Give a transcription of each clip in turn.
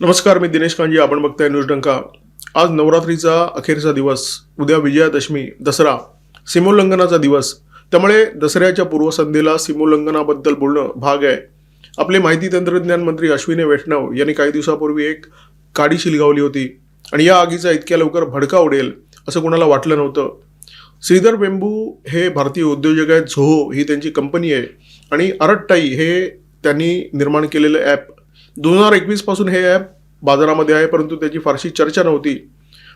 नमस्कार मी दिनेश कांजी आपण बघताय न्यूज डंका. आज नवरात्रीचा अखेरचा दिवस उद्या विजयादशमी दसरा सीमोल्लंघनाचा दिवस. त्यामुळे दसऱ्याच्या पूर्वसंध्येला सीमोल्लंघनाबद्दल बोलणं भाग आहे. आपले माहिती तंत्रज्ञान मंत्री अश्विनी वैष्णव यांनी काही दिवसापूर्वी एक काडी शिलगावली होती आणि या आगीचा इतक्या लवकर भडका उडेल असं कोणाला वाटलं नव्हतं. श्रीधर बेंबू हे भारतीय उद्योजक आहेत झोहो ही त्यांची कंपनी आहे आणि अरट्टाई हे त्यांनी निर्माण केलेलं ॲप दोन हजार एकवीसपासून हे ॲप बाजारामध्ये आहे परंतु त्याची फारशी चर्चा नव्हती.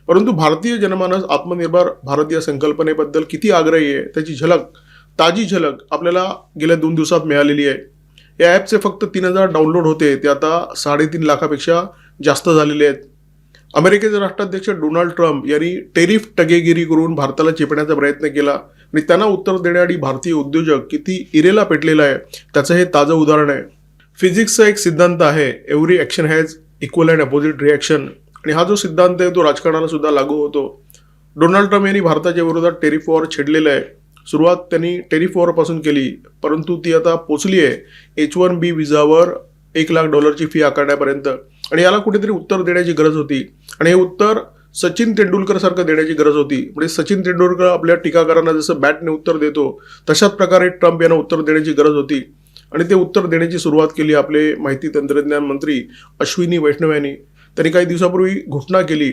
परंतु भारतीय जनमानस आत्मनिर्भर भारत या संकल्पनेबद्दल किती आग्रही आहे त्याची झलक ताजी झलक आपल्याला गेल्या दोन दिवसात मिळालेली आहे. या ॲपचे फक्त तीन हजार डाउनलोड होते ते आता साडेतीन लाखापेक्षा जास्त झालेले आहेत. अमेरिकेचे राष्ट्राध्यक्ष डोनाल्ड ट्रम्प यांनी टेरिफ टगेगिरी करून भारताला चेपण्याचा प्रयत्न केला आणि त्यांना उत्तर देण्यासाठी भारतीय उद्योजक किती इरेला पेटलेला आहे त्याचं हे ताजं उदाहरण आहे. फिजिक्सचा एक सिद्धांत आहे. Every action has equal and opposite reaction आणि हा जो सिद्धांत आहे तो राजकारणाला सुद्धा लागू होतो. डोनाल्ड ट्रम्प यांनी भारताच्या विरोधात टेरिफ वॉर छेडलेलं आहे. सुरुवात त्यांनी टेरिफ वॉरपासून केली. परंतु ती आता पोचली आहे. एच वन बी विजावर एक लाख डॉलरची फी आकारण्यापर्यंत. आणि याला कुठेतरी उत्तर देण्याची गरज होती. आणि हे उत्तर सचिन तेंडुलकर सारखं देण्याची गरज होती. म्हणजे सचिन तेंडुलकर आपल्या टीकाकारांना जसं बॅटने उत्तर देतो तशाच प्रकारे ट्रम्प यांना उत्तर देण्याची गरज होती. आणि ते उत्तर देण्याची सुरुवात केली आपले माहिती तंत्रज्ञान मंत्री अश्विनी वैष्णव यांनी. त्यांनी काही दिवसापूर्वी घोषणा केली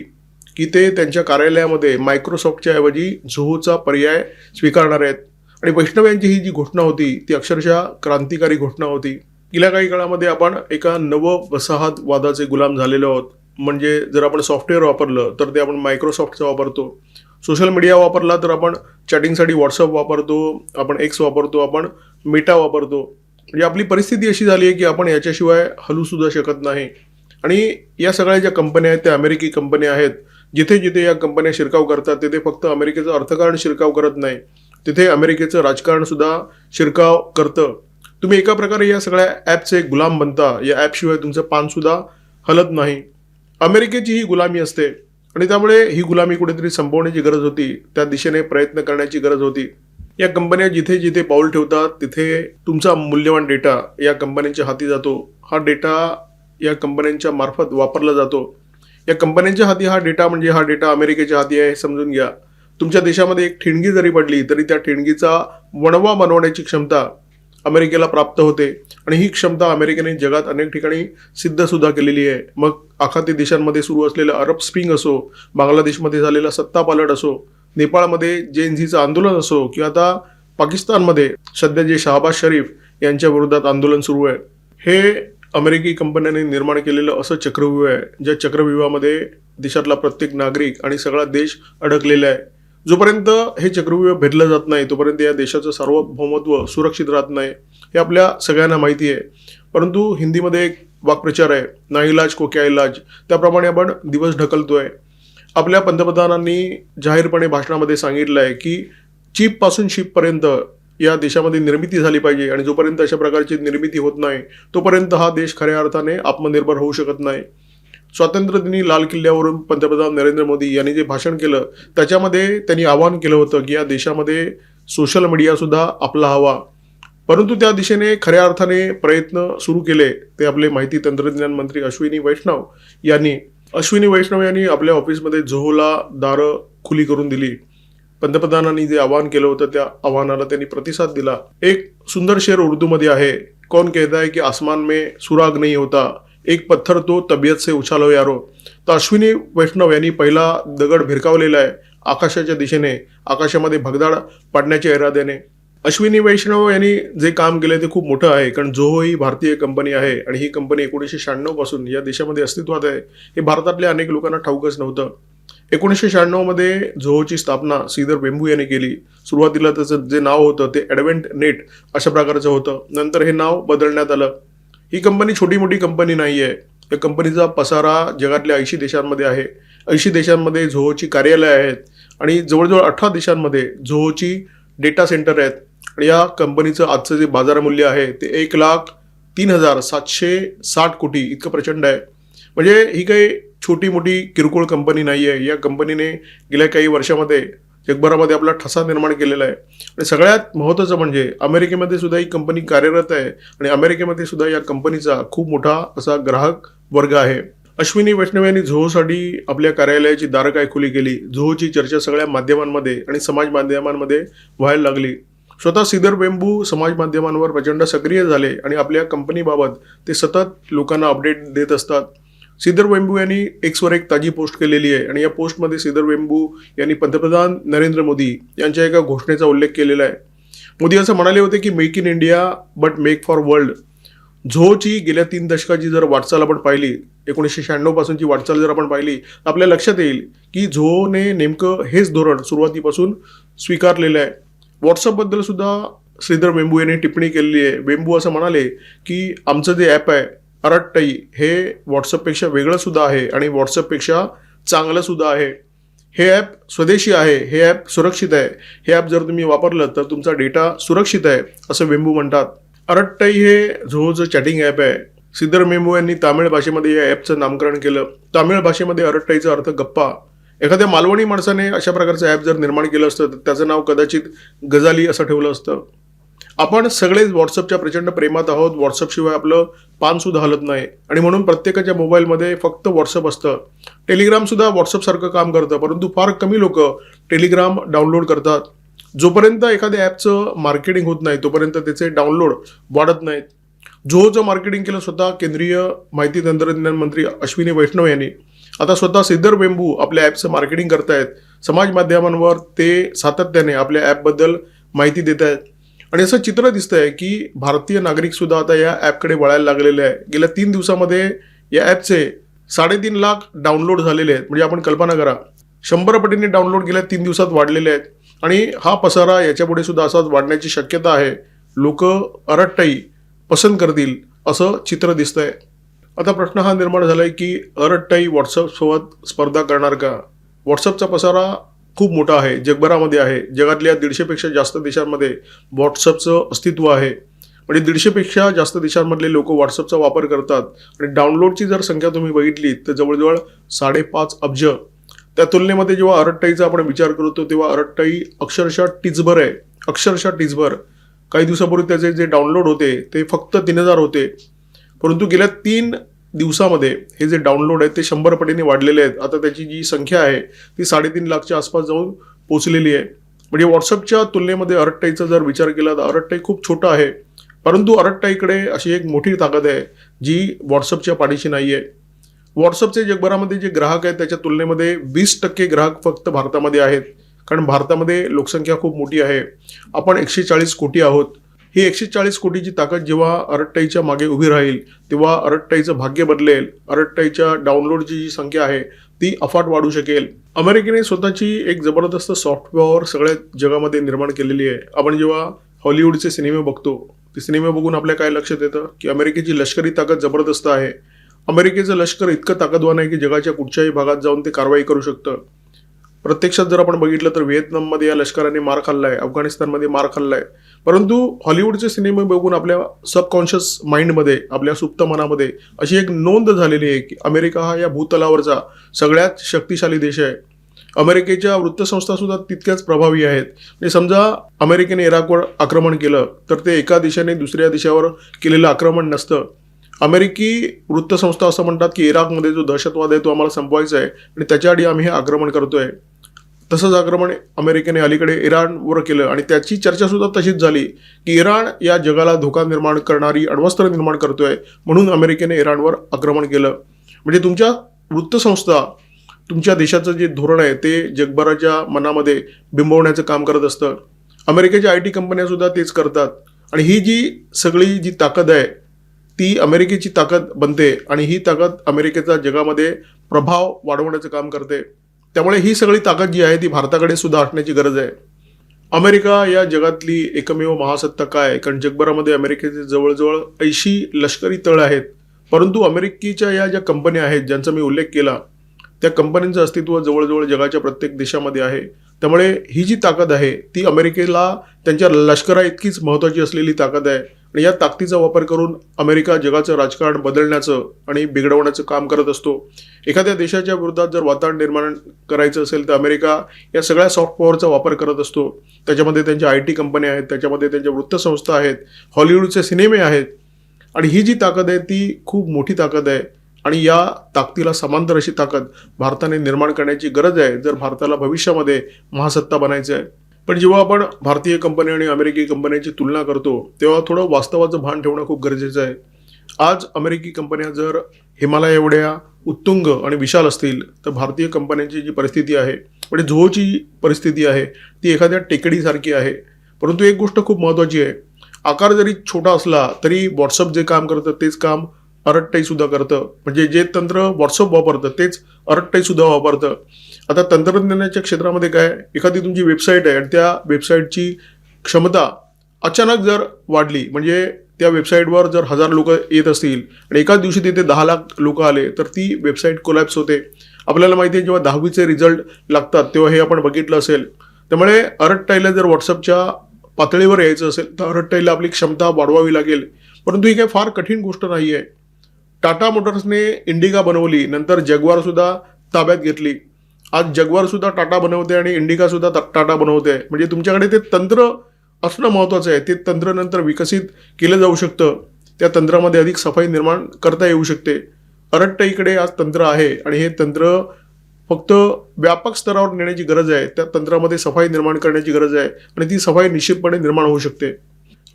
की ते त्यांच्या कार्यालयामध्ये मायक्रोसॉफ्टच्या ऐवजी झोहोचा पर्याय स्वीकारणार आहेत. आणि वैष्णव यांची ही जी घोषणा होती ती अक्षरशः क्रांतिकारी घोषणा होती. गेल्या काही काळामध्ये आपण एका नव वसाहत वादाचे गुलाम झालेलो आहोत. म्हणजे जर आपण सॉफ्टवेअर वापरलं तर ते आपण मायक्रोसॉफ्टचं वापरतो. सोशल मीडिया वापरला तर आपण चॅटिंगसाठी व्हॉट्सअप वापरतो आपण एक्स वापरतो आपण मेटा वापरतो. म्हणजे आपली परिस्थिती अशी झाली आहे की आपण याच्याशिवाय हलू सुद्धा शकत नाही. आणि या सगळ्या ज्या कंपन्या आहेत त्या अमेरिकी कंपन्या आहेत जिथे जिथे या कंपन्या शिरकाव करतात तिथे फक्त अमेरिकेचं अर्थकारण शिरकाव करत नाही. तिथे अमेरिकेचं राजकारण सुद्धा शिरकाव करतं. तुम्ही एका प्रकारे या सगळ्या ॲपचे गुलाम बनता. या ॲपशिवाय तुमचं पान सुद्धा हलत नाही. अमेरिकेची ही गुलामी असते. आणि त्यामुळे ही गुलामी कुठेतरी संपवण्याची गरज होती. त्या दिशेने प्रयत्न करण्याची गरज होती. या कंपन्या जिथे जिथे पाऊल ठेवतात तिथे तुमचा मूल्यवान डेटा या कंपन्यांच्या हाती जातो. हा डेटा या कंपन्यांच्या मार्फत वापरला जातो. या कंपन्यांच्या हाती हा डेटा म्हणजे हा डेटा अमेरिकेच्या हाती आहे हे समजून घ्या. तुमच्या देशामध्ये एक ठिणगी जरी पडली तरी त्या ठिणगीचा वणवा बनवण्याची क्षमता अमेरिकेला प्राप्त होते. आणि ही क्षमता अमेरिकेने जगात अनेक ठिकाणी सिद्धसुद्धा केलेली आहे. मग आखाती देशांमध्ये सुरू असलेलं अरब स्प्रिंग असो बांगलादेशमध्ये झालेला सत्ता पालट असो नेपाळमध्ये जेएनझीचं आंदोलन असो किंवा आता पाकिस्तानमध्ये सध्या जे शहाबाज शरीफ यांच्या विरोधात आंदोलन सुरू आहे हे अमेरिकी कंपन्यांनी निर्माण केलेलं असं चक्रव्यूह आहे ज्या चक्रव्यूहामध्ये देशातला प्रत्येक नागरिक आणि सगळा देश अडकलेला आहे. जोपर्यंत हे चक्रव्यूह भेदलं जात नाही तोपर्यंत या देशाचं सार्वभौमत्व सुरक्षित राहत नाही हे आपल्या सगळ्यांना माहिती आहे. परंतु हिंदीमध्ये एक वाक्प्रचार आहे ना इलाज को क्या इलाज? त्याप्रमाणे आपण दिवस ढकलतोय. आपल्या पंतप्रधानांनी जाहीरपणे भाषणामध्ये सांगितलं आहे की चीपपासून शिपपर्यंत या देशामध्ये निर्मिती झाली पाहिजे आणि जोपर्यंत अशा प्रकारची निर्मिती होत नाही तोपर्यंत हा देश खऱ्या अर्थाने आत्मनिर्भर होऊ शकत नाही. स्वातंत्र्यदिनी लाल किल्ल्यावरून पंतप्रधान नरेंद्र मोदी यांनी जे भाषण केलं त्याच्यामध्ये त्यांनी आवाहन केलं होतं की या देशामध्ये सोशल मीडियासुद्धा आपला हवा. परंतु त्या दिशेने खऱ्या अर्थाने प्रयत्न सुरू केले ते आपले माहिती तंत्रज्ञान मंत्री अश्विनी वैष्णव यांनी. अश्विनी वैष्णव यांनी आपल्या ऑफिसमध्ये झोहोला दारं खुली करून दिली. पंतप्रधानांनी जे आवाहन केलं होतं त्या आव्हानाला त्यांनी प्रतिसाद दिला. एक सुंदर शेर उर्दूमध्ये आहे. कौन कहता है की आसमान में सुराग नहीं होता? एक पत्थर तो तबियत से उछालो यारो. तर अश्विनी वैष्णव यांनी पहिला दगड भिरकावलेला आहे आकाशाच्या दिशेने. आकाशामध्ये भगदाड पाडण्याच्या इराद्याने. अश्विनी वैष्णव यांनी जे काम केलं ते खूप मोठं आहे. कारण जोहो ही भारतीय कंपनी आहे आणि ही कंपनी एकोणीसशे शहाण्णवपासून या देशामध्ये अस्तित्वात आहे हे भारतातल्या अनेक लोकांना ठाऊकच नव्हतं. एकोणीसशे शहाण्णवमध्ये झोहोची स्थापना सीधर वेंबू यांनी केली. सुरुवातीला त्याचं जे नाव होतं ते ॲडव्हेंट नेट अशा प्रकारचं होतं. नंतर हे नाव बदलण्यात आलं. ही कंपनी छोटी मोठी कंपनी नाही आहे या कंपनीचा पसारा जगातल्या ऐंशी देशांमध्ये आहे. ऐंशी देशांमध्ये झोहोची कार्यालयं आहेत आणि जवळजवळ अठरा देशांमध्ये झोहोची डेटा सेंटर आहेत. आणि या कंपनीचं आजचं जे बाजारमूल्य आहे ते एक लाख तीन हजार सातशे साठ कोटी इतकं प्रचंड आहे. म्हणजे ही काही छोटी मोठी किरकोळ कंपनी नाही आहे. या कंपनीने गेल्या काही वर्षामध्ये जगभरामध्ये आपला ठसा निर्माण केलेला आहे. आणि सगळ्यात महत्त्वाचं म्हणजे अमेरिकेमध्ये सुद्धा ही कंपनी कार्यरत आहे आणि अमेरिकेमध्ये सुद्धा या कंपनीचा खूप मोठा असा ग्राहक वर्ग आहे. अश्विनी वैष्णव यांनी झोसाठी आपल्या कार्यालयाची दारं काय खुली केली? झोची चर्चा सगळ्या माध्यमांमध्ये आणि समाज माध्यमांमध्ये व्हायला लागली. स्वतः सिदर वेंबू समाज माध्यमांवर प्रचंड सक्रिय झाले आणि आपल्या कंपनीबाबत ते सतत लोकांना अपडेट देत असतात. सिदर वेंबू यांनी एक्सवर एक ताजी पोस्ट केलेली आहे आणि या पोस्टमध्ये सिदर वेंबू यांनी पंतप्रधान नरेंद्र मोदी यांच्या एका घोषणेचा उल्लेख केलेला आहे. मोदी असं म्हणाले होते की make in India but make for world झोची गेल्या तीन दशकाची जर वाटचाल आपण पाहिली एकोणीसशे शहाण्णवपासूनची वाटचाल जर आपण पाहिली तर आपल्या लक्षात येईल की झोने नेमकं हेच धोरण सुरुवातीपासून स्वीकारलेलं आहे. व्हॉट्सअपबद्दल सुद्धा श्रीधर वेंबू यांनी टिप्पणी केलेली आहे. वेंबू असं म्हणाले की आमचं जे ॲप आहे अरट्टई हे व्हॉट्सअपपेक्षा वेगळं सुद्धा आहे आणि व्हॉट्सअपपेक्षा चांगलं सुद्धा आहे. हे ॲप स्वदेशी आहे हे ॲप सुरक्षित आहे. हे ॲप जर तुम्ही वापरलं तर तुमचा डेटा सुरक्षित आहे असं वेंबू म्हणतात. अरट्टई हे झोचं चॅटिंग ॲप आहे. सिद्धर मेंबू यांनी तामिळ भाषेमध्ये या ॲपचं नामकरण केलं. तामिळ भाषेमध्ये अरट्टाईचा अर्थ गप्पा. एखाद्या मालवणी माणसाने अशा प्रकारचं ॲप जर निर्माण केलं असतं तर त्याचं नाव कदाचित गजाली असं ठेवलं असतं. आपण सगळेच व्हॉट्सअपच्या प्रचंड प्रेमात आहोत. व्हॉट्सअपशिवाय आपलं पानसुद्धा हलत नाही. आणि म्हणून प्रत्येकाच्या मोबाईलमध्ये फक्त व्हॉट्सअप असतं. टेलिग्रामसुद्धा व्हॉट्सअपसारखं काम करतं परंतु फार कमी लोक टेलिग्राम डाउनलोड करतात. जोपर्यंत एखाद्या ॲपचं मार्केटिंग होत नाही तोपर्यंत त्याचे डाउनलोड वाढत नाहीत. झोचं मार्केटिंग केलं स्वतः केंद्रीय माहिती तंत्रज्ञान मंत्री अश्विनी वैष्णव यांनी. आता स्वतः सिद्धर बेंबू आपल्या ॲपचं मार्केटिंग करतायत. समाज माध्यमांवर ते सातत्याने आपल्या ॲपबद्दल माहिती देत आहेत आणि असं चित्र दिसतं आहे की भारतीय नागरिकसुद्धा आता या ॲपकडे वळायला लागलेले आहे गेल्या तीन दिवसामध्ये या ॲपचे साडेतीन लाख डाउनलोड झालेले आहेत. म्हणजे आपण कल्पना करा शंभर पटीने डाउनलोड गेल्या तीन दिवसात वाढलेले आहेत. आणि हा पसारा याच्यापुढे सुद्धा असाच वाढण्याची शक्यता आहे. लोक अरट्टाई पसंत करतील असं चित्र दिसतंय. आता प्रश्न हा निर्माण झालाय की अरट्टाई व्हॉट्सअपसोबत स्पर्धा करणार का? व्हॉट्सअपचा पसारा खूप मोठा आहे जगभरामध्ये आहे. जगातल्या दीडशेपेक्षा जास्त देशांमध्ये व्हॉट्सअपचं अस्तित्व आहे. म्हणजे दीडशेपेक्षा जास्त देशांमधले लोक व्हॉट्सअपचा वापर करतात. आणि डाउनलोडची जर संख्या तुम्ही बघितली तर जवळजवळ साडेपाच अब्ज. त्या तुलनेमध्ये जेव्हा अरट्टाईचा आपण विचार करतो तेव्हा अरट्टाई अक्षरशः टिचभर आहे. अक्षरशः टिचभर. काही दिवसापूर्वी त्याचे जे डाउनलोड होते ते फक्त तीन हजार होते. परंतु गेल्या तीन दिवसामध्ये हे जे डाउनलोड आहेत ते शंभर पटीने वाढलेले आहेत. आता त्याची जी संख्या आहे ती साडेतीन लाखच्या आसपास जाऊन पोचलेली आहे. म्हणजे व्हॉट्सअपच्या तुलनेमध्ये अरट्टाईचा जर विचार केला तर अरट्टाई खूप छोटा आहे. परंतु अरट्टाईकडे अशी एक मोठी ताकद आहे जी व्हॉट्सअपच्या पाठीशी नाही आहे व्हॉट्सअपचे जगभरामध्ये जे ग्राहक आहेत त्याच्या तुलनेमध्ये वीस टक्के ग्राहक फक्त भारतामध्ये आहेत. कारण भारतामध्ये लोकसंख्या खूप मोठी आहे. आपण एकशे चाळीस कोटी आहोत. ही एकशे चाळीस कोटीची ताकद जेव्हा अरट्टाईच्या मागे उभी राहील तेव्हा अरट्टाईचं भाग्य बदलेल. अरट्टाईच्या डाउनलोडची जी संख्या आहे ती अफाट वाढू शकेल. अमेरिकेने स्वतःची एक जबरदस्त सॉफ्टवेअर सगळ्या जगामध्ये निर्माण केलेली आहे. आपण जेव्हा हॉलिवूडचे सिनेमे बघतो ते सिनेमे बघून आपल्या काय लक्षात येतं? की अमेरिकेची लष्करी ताकद जबरदस्त आहे. अमेरिकेचं लष्कर इतकं ताकदवान आहे की जगाच्या कुठच्याही भागात जाऊन ते कारवाई करू शकतं. प्रत्यक्षात जर आपण बघितलं तर व्हिएतनाममध्ये या लष्कराने मार खाल्लाय अफगाणिस्तानमध्ये मार खाल्लाय. परंतु हॉलिवूडचे सिनेमे बघून आपल्या सबकॉन्शियस माइंडमध्ये आपल्या सुप्त मनामध्ये अशी एक नोंद झालेली आहे की अमेरिका हा या भूतलावरचा सगळ्यात शक्तिशाली देश आहे. अमेरिकेच्या वृत्तसंस्था सुद्धा तितक्याच प्रभावी आहेत. म्हणजे समजा अमेरिकेने इराकवर आक्रमण केलं तर ते एका देशाने दुसऱ्या देशावर केलेलं आक्रमण नसतं. अमेरिकी वृत्तसंस्था असं म्हणतात की इराकमध्ये जो दहशतवाद आहे तो आम्हाला संपवायचा आहे आणि त्याच्याआधी आम्ही हे आक्रमण करतोय. तसंच आक्रमण अमेरिकेने अलीकडे इराणवर केलं आणि त्याची चर्चा सुद्धा तशीच झाली की इराण या जगाला धोका निर्माण करणारी अण्वस्त्र निर्माण करतोय म्हणून अमेरिकेने इराणवर आक्रमण केलं. म्हणजे तुमच्या वृत्तसंस्था तुमच्या देशाचं जे धोरण आहे ते जगभराच्या मनामध्ये बिंबवण्याचं काम करत असतं. अमेरिकेच्या आय टी कंपन्या सुद्धा तेच करतात. आणि ही जी सगळी जी ताकद आहे ती अमेरिकेची ताकद बनते आणि ही ताकद अमेरिकेचा जगामध्ये प्रभाव वाढवण्याचं काम करते. त्यामुळे ही सगळी ताकद जी आहे ती भारताकडे सुद्धा असण्याची गरज आहे. अमेरिका या जगातली एकमेव महासत्ता काय? आहे? कारण जगभरामध्ये अमेरिकेचे जवळजवळ ऐंशी लष्करी तळ आहेत. परंतु अमेरिकेच्या या ज्या कंपन्या आहेत ज्यांचा मी उल्लेख केला त्या कंपन्यांचं अस्तित्व जवळजवळ जगाच्या प्रत्येक देशामध्ये आहे. त्यामुळे ही जी ताकद आहे ती अमेरिकेला त्यांच्या लष्करा इतकीच महत्त्वाची असलेली ताकद आहे. आणि या ताकदीचा वापर करून अमेरिका जगाचं राजकारण बदलण्याचं आणि बिघडवण्याचं काम करत असतो. एखाद्या देशाच्या विरोधात जर वातावरण निर्माण करायचं असेल तर अमेरिका या सगळ्या सॉफ्ट पॉवरचा वापर करत असतो. त्याच्यामध्ये त्यांच्या आय टी कंपन्या आहेत त्याच्यामध्ये त्यांच्या वृत्तसंस्था आहेत हॉलिवूडचे सिनेमे आहेत. आणि ही जी ताकद आहे ती खूप मोठी ताकद आहे. आणि या ताकदीला समांतर अशी ताकद भारताने निर्माण करण्याची गरज आहे जर भारताला भविष्यामध्ये महासत्ता बनायचं आहे पण जेव्हा आपण भारतीय कंपनी आणि अमेरिकी कंपन्यांची तुलना करतो तेव्हा थोडं वास्तवाचं भान ठेवणं खूप गरजेचं आहे. आज अमेरिकी कंपन्या जर हिमालय एवढ्या उत्तुंग आणि विशाल असतील तर भारतीय कंपन्यांची जी परिस्थिती आहे म्हणजे झोची परिस्थिती आहे ती एखाद्या टेकडीसारखी आहे. परंतु एक गोष्ट खूप महत्त्वाची आहे. आकार जरी छोटा असला तरी व्हॉट्सअप जे काम करतं तेच काम अरटाईसुद्धा करतं. म्हणजे जे तंत्र व्हॉट्सअप वापरतं तेच अरटाईसुद्धा वापरतं. आता तंत्रज्ञानाच्या क्षेत्रामध्ये काय? एखादी तुमची वेबसाईट आहे आणि त्या वेबसाईटची क्षमता अचानक जर वाढली म्हणजे त्या वेबसाईटवर जर हजार लोक येत असतील आणि एकाच दिवशी तिथे दहा लाख लोक आले तर ती वेबसाईट कोलॅप्स होते. आपल्याला माहिती आहे जेव्हा दहावीचे रिझल्ट लागतात तेव्हा हे आपण बघितलं असेल. त्यामुळे अरट्टाईला जर व्हॉट्सअपच्या पातळीवर यायचं असेल तर अरट्टाईला आपली क्षमता वाढवावी लागेल. परंतु ही काही फार कठीण गोष्ट नाही आहे टाटा मोटर्सने इंडिका बनवली नंतर जगवारसुद्धा ताब्यात घेतली. आज जगवार सुद्धा टाटा बनवते आणि इंडिका सुद्धा टाटा बनवते. म्हणजे तुमच्याकडे ते तंत्र असणं महत्त्वाचं आहे. ते तंत्र नंतर विकसित केलं जाऊ शकतं. त्या तंत्रामध्ये अधिक सफाई निर्माण करता येऊ शकते. अरट्टाईकडे आज तंत्र आहे आणि हे तंत्र फक्त व्यापक स्तरावर नेण्याची गरज आहे. त्या तंत्रामध्ये सफाई निर्माण करण्याची गरज आहे आणि ती सफाई निश्चितपणे निर्माण होऊ शकते.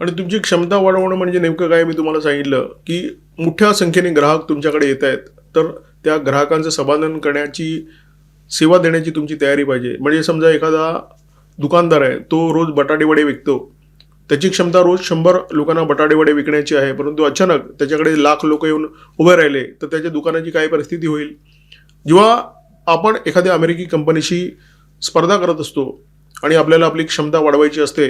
आणि तुमची क्षमता वाढवणं म्हणजे नेमकं काय मी तुम्हाला सांगितलं की मोठ्या संख्येने ग्राहक तुमच्याकडे येत आहेत तर त्या ग्राहकांचं समाधान करण्याची सेवा देण्याची तुमची तयारी पाहिजे. म्हणजे समजा एखादा दुकानदार आहे तो रोज बटाटेवडे विकतो. त्याची क्षमता रोज शंभर लोकांना बटाटेवडे विकण्याची आहे परंतु अचानक त्याच्याकडे लाख लोक येऊन उभे राहिले तर त्याच्या दुकानाची काय परिस्थिती होईल? जेव्हा आपण एखाद्या अमेरिकी कंपनीशी स्पर्धा करत असतो आणि आपल्याला आपली क्षमता वाढवायची असते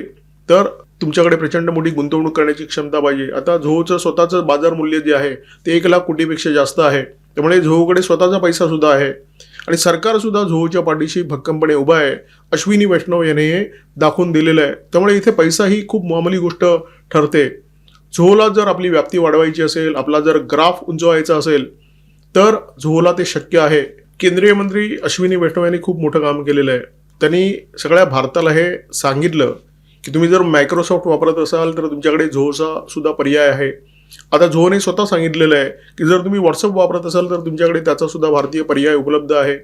तर तुमच्याकडे प्रचंड मोठी गुंतवणूक करण्याची क्षमता पाहिजे. आता झोचं स्वतःचं बाजार मूल्य जे आहे ते एक लाख कोटीपेक्षा जास्त आहे. त्यामुळे झोकडे स्वतःचा पैसा सुद्धा आहे. आणि सरकारसुद्धा झोच्या पाठीशी भक्कमपणे उभा आहे. अश्विनी वैष्णव याने हे दाखवून दिलेलं आहे. त्यामुळे इथे पैसा ही खूप मामूली गोष्ट ठरते. झोला जर आपली व्याप्ती वाढवायची असेल आपला जर ग्राफ उंचवायचा असेल तर झोला ते शक्य आहे. केंद्रीय मंत्री अश्विनी वैष्णव यांनी खूप मोठं काम केलेलं आहे. त्यांनी सगळ्या भारताला हे सांगितलं की तुम्ही जर मायक्रोसॉफ्ट वापरत असाल तर तुमच्याकडे झोचा सुद्धा पर्याय आहे. आता झोने स्वतः सांगितलेलं आहे की जर तुम्ही व्हॉट्सअप वापरत असाल तर तुमच्याकडे त्याचा सुद्धा भारतीय पर्याय उपलब्ध आहे.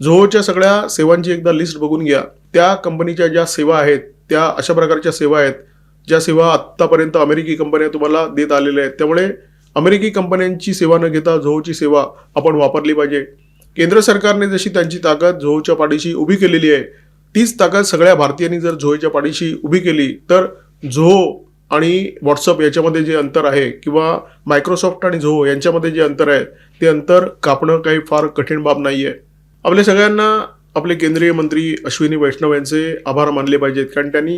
झोच्या सगळ्या सेवांची एकदा लिस्ट बघून घ्या. त्या कंपनीच्या ज्या सेवा आहेत त्या अशा प्रकारच्या सेवा आहेत ज्या सेवा आत्तापर्यंत अमेरिकी कंपन्या तुम्हाला देत आलेल्या आहेत. त्यामुळे अमेरिकी कंपन्यांची सेवा न घेता झोची सेवा आपण वापरली पाहिजे. केंद्र सरकारने जशी त्यांची ताकद झोच्या पाठीशी उभी केलेली आहे तीच ताकद सगळ्या भारतीयांनी जर झोच्या पाठीशी उभी केली तर झो आणि व्हॉट्सअप याच्यामध्ये जे अंतर आहे किंवा मायक्रोसॉफ्ट आणि झो यांच्यामध्ये जे अंतर आहे ते अंतर कापणं काही फार कठीण बाब नाही आहे आपल्या सगळ्यांना आपले केंद्रीय मंत्री अश्विनी वैष्णव यांचे आभार मानले पाहिजेत कारण त्यांनी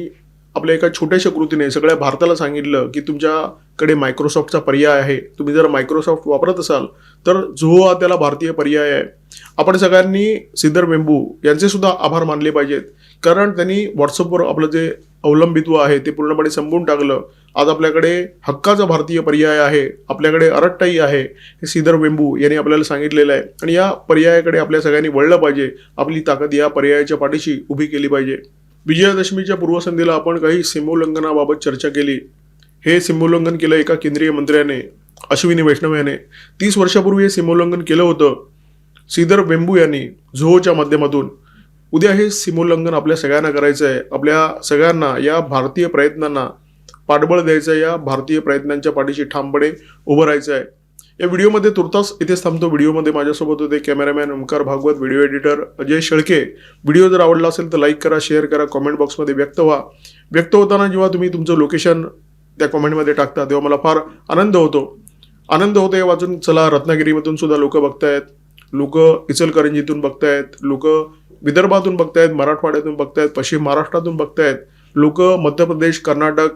आपल्या एका छोट्याशा कृतीने सगळ्या भारताला सांगितलं की तुमच्याकडे मायक्रोसॉफ्टचा पर्याय आहे. तुम्ही जर मायक्रोसॉफ्ट वापरत असाल तर झो हा त्याला भारतीय पर्याय आहे. आपण सगळ्यांनी सिद्धर वेंबू यांचे सुद्धा आभार मानले पाहिजेत. कारण त्यांनी व्हॉट्सअपवर आपलं जे अवलंबित्व आहे ते पूर्णपणे संपवून टाकलं. आज आपल्याकडे हक्काचा भारतीय पर्याय आहे आपल्याकडे अरट्टाई आहे हे सिद्धर वेंबू यांनी आपल्याला सांगितलेलं आहे. आणि या पर्यायाकडे आपल्या सगळ्यांनी वळलं पाहिजे. आपली ताकद या पर्यायाच्या पाठीशी उभी केली पाहिजे. विजयादशमीच्या पूर्वसंध्येला आपण काही सीमोल्लंघनाबाबत चर्चा केली. हे सीमोल्लंघन केलं एका केंद्रीय मंत्र्याने अश्विनी वैष्णव याने. तीस वर्षापूर्वी हे सीमोल्लंघन केलं होतं. श्रीधर वेंबू यांनी झोच्या माध्यमातून. उद्या हे सीमोल्लंघन आपल्या सगळ्यांना करायचं आहे. आपल्या सगळ्यांना या भारतीय प्रयत्नांना पाठबळ द्यायचं आहे. या भारतीय प्रयत्नांच्या पाठीशी ठामपणे उभं राहायचं आहे. या व्हिडिओमध्ये तुर्तास इथेच थांबतो. व्हिडिओमध्ये माझ्यासोबत होते cameraman Omkar Bhagwat video editor Ajay Shelke. Video जर आवडला असेल तर लाईक करा शेअर करा कॉमेंट बॉक्समध्ये व्यक्त व्हा. व्यक्त होताना जेव्हा तुम्ही तुमचं लोकेशन त्या कॉमेंटमध्ये टाकता तेव्हा मला फार आनंद होतो. आनंद होतो हे वाचून. चला रत्नागिरीमधून सुद्धा लोक बघतायत. लोक इचलकरंजीतून बघतायत. लोक विदर्भातून बघतायत. मराठवाड्यातून बघतायत. पश्चिम महाराष्ट्रातून बघतायत. लोक मध्य प्रदेश कर्नाटक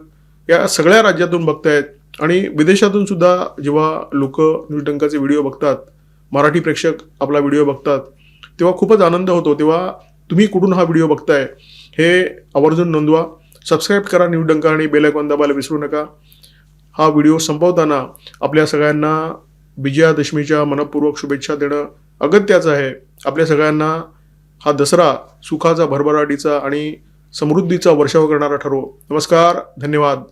या सगळ्या राज्यातून बघतायत. आणि विदेशातून सुद्धा जेव्हा लोक न्यूज व्हिडिओ बघतात मराठी प्रेक्षक आपला व्हिडिओ बघतात तेव्हा खूपच आनंद होतो. तेव्हा तुम्ही कुठून हा व्हिडिओ बघताय हे आवर्जून नोंदवा. सबस्क्राईब करा न्यूजडंका आणि बेलायकॉन दाबायला विसरू नका. हा व्हिडिओ संपवताना आपल्या सगळ्यांना विजयादशमीच्या मनपूर्वक शुभेच्छा देणं अगत्याचं आहे. आपल्या सगळ्यांना हा दसरा सुखाचा भरभराटीचा आणि समृद्धीचा वर्षाव करणारा ठरो नमस्कार धन्यवाद.